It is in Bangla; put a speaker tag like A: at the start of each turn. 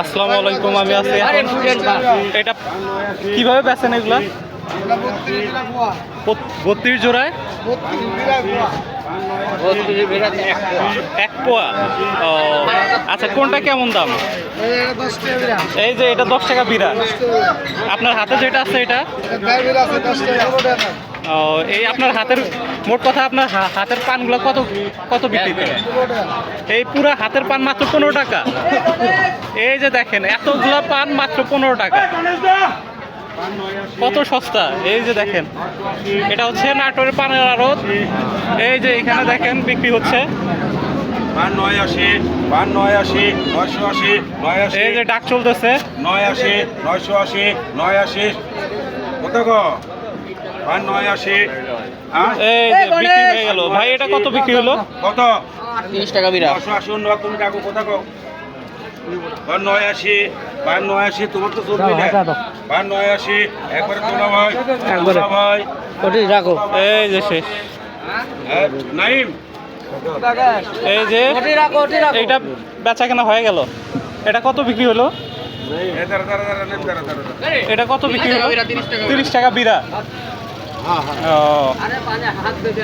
A: আসসালামু আলাইকুম আমি আছি। এটা কীভাবে বেচেন এগুলা? বত্রিশ জোড়ায়? এক পোয়া। ও আচ্ছা কোনটা কেমন দাম? এই যে এটা দশ টাকা বিড়া আপনার হাতে যেটা আছে এটা? এই আপনার হাতের মোট কথা আপনার হা- হাতের পানগুলো কত কত বিক্রি করে এই পুরো হাতের পান মাত্র পনেরো টাকা। এই যে দেখেন এতগুলা পান মাত্র পনেরো টাকা। কত সস্তা। এই যে দেখেন এটা হচ্ছে নাটোরের পানের আড়ত। এই যে এখানে দেখেন বিক্রি হচ্ছে।
B: নয় আশি পান নয় আশি নয়শো আশি নয় আশি।
A: এই যে ডাক চলতেছে।
B: নয় আশি নয়শো আশি নয় আশি। কত নয় আশি হ্যাঁ?
A: এই যে বিক্রি হয়ে গেল। ভাই এটা কত বিক্রি হলো?
B: কত?
C: তিরিশ টাকা বিরা
B: নশো আশি অন্য তুমি ডাকো কত গো? পান নয় আশি নয় আশি তোমার তো চলবে না। পান নয় আশি একবারে তোলা ভাই
C: একবারে।
B: তোলা ভাই
C: ওটি রাখো।
A: এই যে শেষ।
B: হ্যাঁ, নাইম?
A: এই যে
C: ওটি রাখো ওটি রাখো।
A: এইটা বেচা কেনা হয়ে গেল। এটা কত বিক্রি হলো। এটা কত বিক্রি হলো?
C: তিরিশ টাকা
A: তিরিশ টাকা বিড়া ও।
C: আরে পাঁচে হাত দেবে